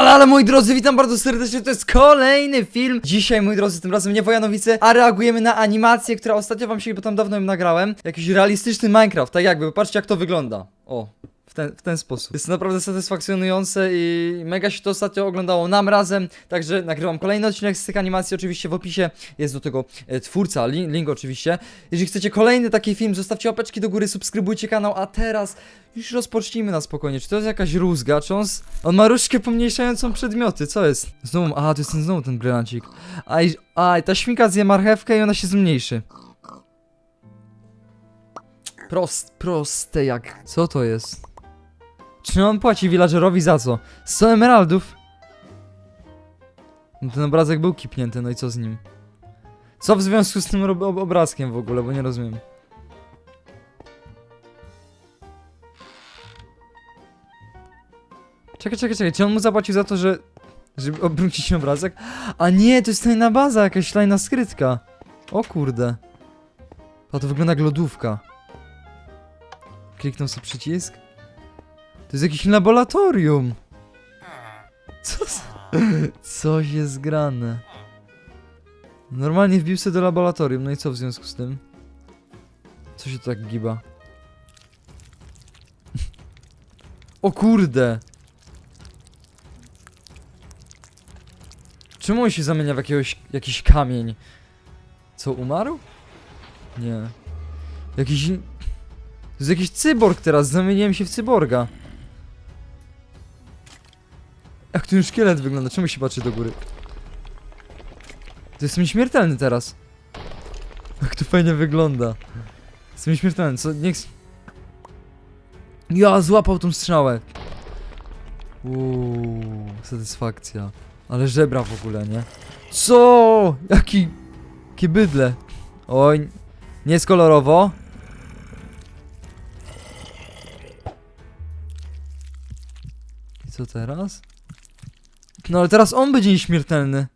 Ale, ale moi drodzy, witam bardzo serdecznie, to jest kolejny film. Dzisiaj, moi drodzy, tym razem nie Wojanowice A reagujemy na animację, która ostatnio wam się, bo tam dawno ją nagrałem. Jakiś realistyczny Minecraft, tak jakby, patrzcie jak to wygląda. O, ten, w ten sposób Jest naprawdę satysfakcjonujące i mega się to ostatnio oglądało nam razem Także nagrywam kolejny odcinek z tych animacji, oczywiście w opisie jest do tego e, twórca, link, link oczywiście Jeżeli chcecie kolejny taki film, zostawcie łapeczki do góry, subskrybujcie kanał, a teraz już rozpocznijmy na spokojnie. Czy to jest jakaś rózga? Czy on, on ma różdżkę pomniejszającą przedmioty? Co jest? Znowu, a to jest ten, znowu ten brylancik. Aj, aj, ta świnka zje marchewkę i ona się zmniejszy. Prost, proste jak. Co to jest? Czy on płaci villagerowi za co? 100 emeraldów? No ten obrazek był kipnięty, no i co z nim? Co w związku z tym ob obrazkiem w ogóle, bo nie rozumiem. Czekaj, czekaj, czekaj, czy on mu zapłacił za to, że... żeby obrócić obrazek? A nie, to jest tajna baza, jakaś tajna skrytka. O kurde. A to wygląda jak lodówka. Kliknął sobie przycisk. To jest jakieś laboratorium. Co z... Coś jest grane. Normalnie wbił sobie do laboratorium, no i co w związku z tym? Co się tu tak giba? O kurde! Czemu on się zamienia w jakiegoś, jakiś kamień? Co, umarł? Nie. Jakiś... To jest jakiś cyborg teraz, zamieniłem się w cyborga. Jak ten szkielet wygląda? Czemu się patrzy do góry? To jestem śmiertelny teraz. Jak to fajnie wygląda. Jestem śmiertelny, co? Niech... Ja, złapał tą strzałę. Uuu, satysfakcja. Ale żebra w ogóle, nie? Co? Jaki... Jakie bydle. Oj, nie jest kolorowo. I co teraz? No ale teraz on będzie nieśmiertelny.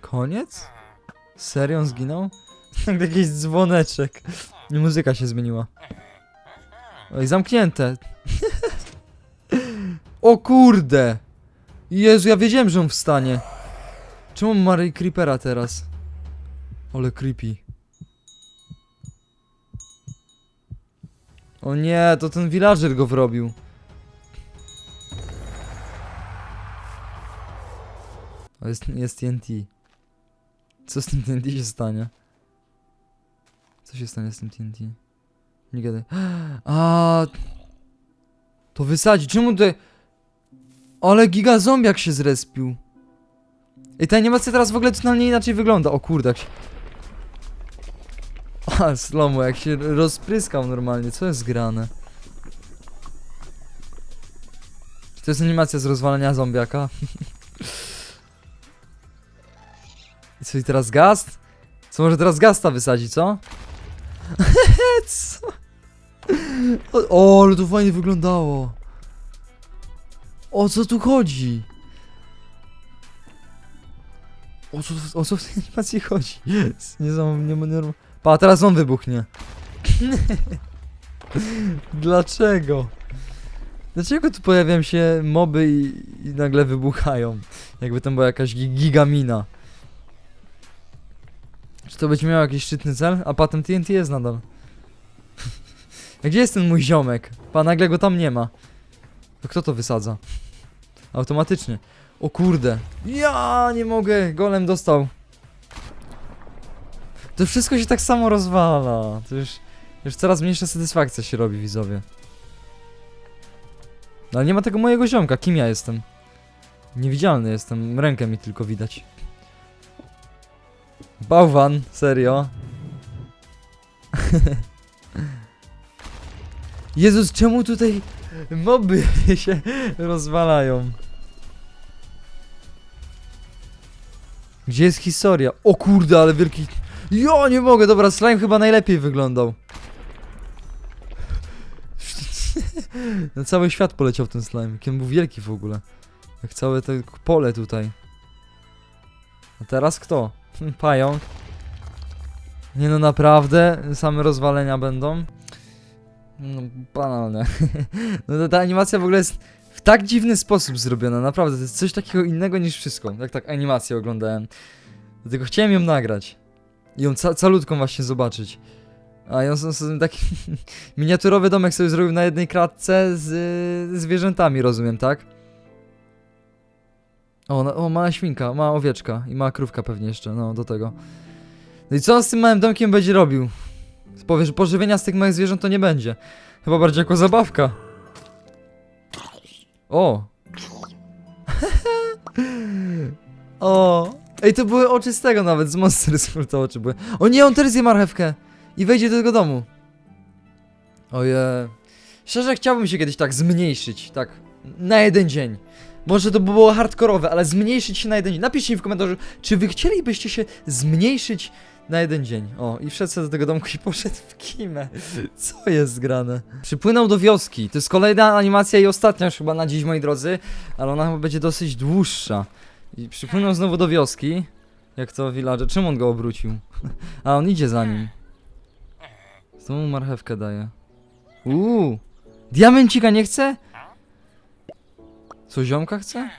Koniec? Serio on zginął? Jakiś dzwoneczek. I muzyka się zmieniła. Oj, zamknięte. o kurde! Jezu, ja wiedziałem, że on wstanie. Czemu ma Ray Creepera teraz? Ale creepy. O nie, to ten villager go wrobił. O, jest, jest TNT. Co z tym TNT się stanie? Co się stanie z tym TNT? Nie gadaj. A To wysadzi. Czemu tutaj... Ale giga zombiak się zrespił. I ta animacja teraz w ogóle totalnie inaczej wygląda. O kurde, jak się... A, slomo, jak się rozpryskał normalnie. Co jest grane? To jest animacja z rozwalenia zombiaka? I co, i teraz gast? Co, może teraz gasta wysadzi, co? co? O, ale to fajnie wyglądało. O co tu chodzi? O co, o co w tej animacji chodzi? Nie znam, nie ma norm... Pa, teraz on wybuchnie. Dlaczego? Dlaczego tu pojawiają się moby i, i nagle wybuchają? Jakby tam była jakaś gi- gigamina. Czy to będzie miało jakiś szczytny cel? A patent TNT jest nadal. Gdzie jest ten mój ziomek? Pa, nagle go tam nie ma. To kto to wysadza? Automatycznie. O kurde. Ja nie mogę. Golem dostał. To wszystko się tak samo rozwala. To już, już coraz mniejsza satysfakcja się robi, widzowie. No ale nie ma tego mojego ziomka. Kim ja jestem? Niewidzialny jestem. Rękę mi tylko widać. Bałwan, serio. Jezus, czemu tutaj moby się rozwalają? Gdzie jest historia? O kurde, ale wielki... Ja nie mogę, dobra, slime chyba najlepiej wyglądał. Na cały świat poleciał ten slime, jaki był wielki w ogóle. Jak całe to pole tutaj. A teraz kto? Pająk. Nie no, naprawdę? Same rozwalenia będą? No, banalne. No ta animacja w ogóle jest w tak dziwny sposób zrobiona, naprawdę. To jest coś takiego innego niż wszystko. Jak tak animację oglądałem. Dlatego chciałem ją nagrać. I ją ca calutką właśnie zobaczyć. A ją są sobie taki miniaturowy domek sobie zrobił na jednej kratce z y, zwierzętami, rozumiem, tak? O, no, o, mała świnka, mała owieczka i mała krówka pewnie jeszcze, no, do tego. No i co on z tym małym domkiem będzie robił? Powie, że pożywienia z tych małych zwierząt to nie będzie. Chyba bardziej jako zabawka. O! o! Ej, to były oczy z tego nawet, z Monster School to oczy były. O nie, on też zje marchewkę! I wejdzie do tego domu. Oje. Szczerze chciałbym się kiedyś tak zmniejszyć, tak, na jeden dzień. Może to by było hardkorowe, ale zmniejszyć się na jeden dzień. Napiszcie mi w komentarzu, czy wy chcielibyście się zmniejszyć na jeden dzień. O, i wszedł do tego domku i poszedł w kimę. Co jest grane? Przypłynął do wioski. To jest kolejna animacja i ostatnia już chyba na dziś, moi drodzy. Ale ona chyba będzie dosyć dłuższa. I przypłynął znowu do wioski. Jak to village? Czym on go obrócił? A, on idzie za nim. Znowu mu marchewkę daje. Uuu. Diamencika nie chce? Co, ziomka chce?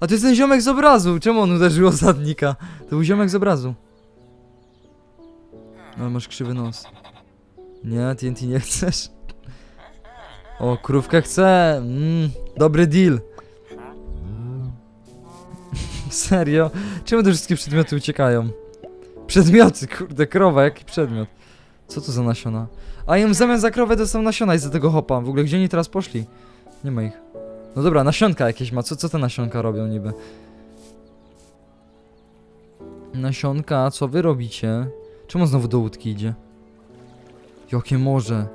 A to jest ten ziomek z obrazu. Czemu on uderzył osadnika? To był ziomek z obrazu. Ale masz krzywy nos. Nie, TNT nie chcesz? O, krówkę chcę. Mm, dobry deal. Serio? Czemu te wszystkie przedmioty uciekają? Przedmioty, kurde, krowa, jaki przedmiot? Co to za nasiona? A ja w zamian za krowę dostał nasiona i za tego hopa. W ogóle gdzie oni teraz poszli? Nie ma ich. No dobra, nasionka jakieś ma. Co, co te nasionka robią niby? Nasionka, co wy robicie? Czemu znowu do łódki idzie? Jakie morze.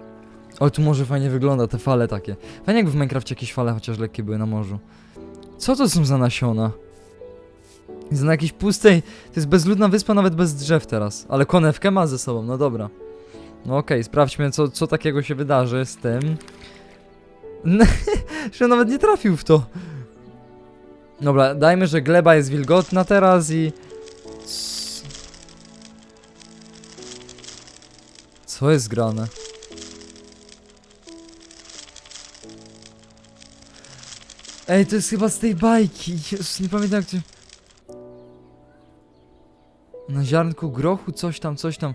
Ale tu morze fajnie wygląda, te fale takie. Fajnie jakby w Minecrafcie jakieś fale chociaż lekkie były na morzu. Co to są za nasiona? Jest na jakiejś pustej... To jest bezludna wyspa nawet bez drzew teraz. Ale konewkę ma ze sobą, no dobra. No okej, sprawdźmy co, co takiego się wydarzy z tym. że nawet nie trafił w to. Dobra, dajmy, że gleba jest wilgotna teraz i... Co jest grane? Ej, to jest chyba z tej bajki. Jezus, nie pamiętam jak to... Na ziarnku grochu coś tam, coś tam.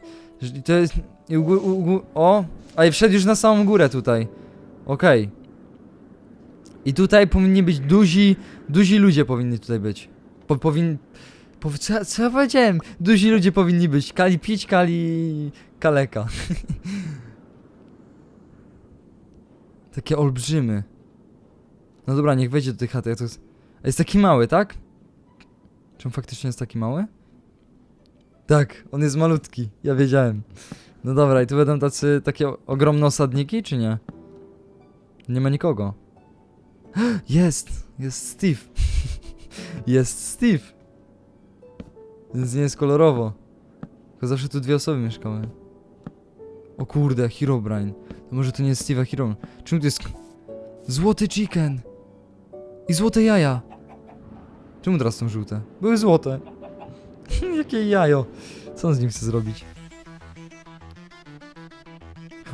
To jest... u u gó- O! A i wszedł już na samą górę tutaj. Okej. I tutaj powinni być duzi, duzi ludzie powinni tutaj być. Po, powin... Po, co, co ja powiedziałem? Duzi ludzie powinni być. Kali pić, kali... kaleka. Takie olbrzymy. No dobra, niech wejdzie do tej chaty. Ja to. A jest taki mały, tak? Czy on faktycznie jest taki mały? Tak, on jest malutki. Ja wiedziałem. No dobra, i tu będą tacy, takie ogromne osadniki, czy nie? Nie ma nikogo. Jest! Jest Steve. jest Steve. Więc nie jest kolorowo. Tylko zawsze tu dwie osoby mieszkały. O kurde, Herobrine. To może to nie jest Steve'a Hero. Czemu to jest... Złoty chicken! I złote jaja! Czemu teraz są żółte? Były złote. Jakie jajo. Co on z nim chce zrobić?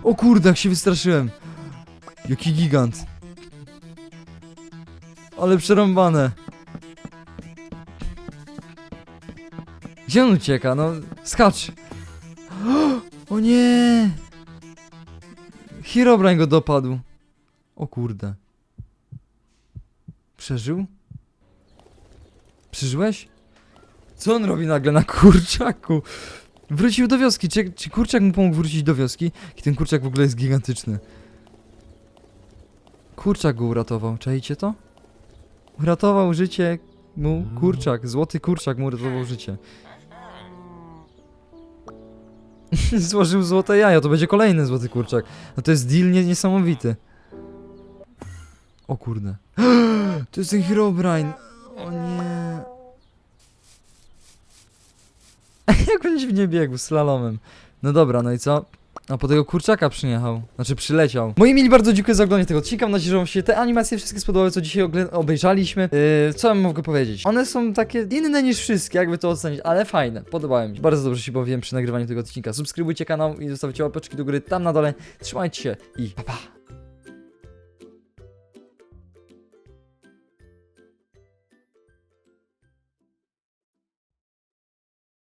O kurde, jak się wystraszyłem. Jaki gigant. Ale przerąbane. Gdzie on ucieka? No, skacz. O nie! Herobrine go dopadł. O kurde. Przeżył? Przeżyłeś? Co on robi nagle na kurczaku? Wrócił do wioski. Czy, czy kurczak mu pomógł wrócić do wioski? I ten kurczak w ogóle jest gigantyczny. Kurczak go uratował. Czajcie to? Uratował życie mu kurczak. Złoty kurczak mu uratował życie. Złożył złote jajo. To będzie kolejny złoty kurczak. No to jest deal nie, niesamowity. O kurde. To jest ten Herobrine. O nie. Jak będzie w nie biegł slalomem. No dobra, no i co? A po tego kurczaka przyjechał. Znaczy przyleciał. Moi mili, bardzo dziękuję za oglądanie tego odcinka. Mam nadzieję, że wam się te animacje wszystkie spodobały, co dzisiaj obejrzaliśmy. Yy, co wam mogę powiedzieć? One są takie inne niż wszystkie, jakby to ocenić, ale fajne. Podobały mi się. Bardzo dobrze się bawiłem przy nagrywaniu tego odcinka. Subskrybujcie kanał i zostawcie łapeczki do góry tam na dole. Trzymajcie się i pa pa!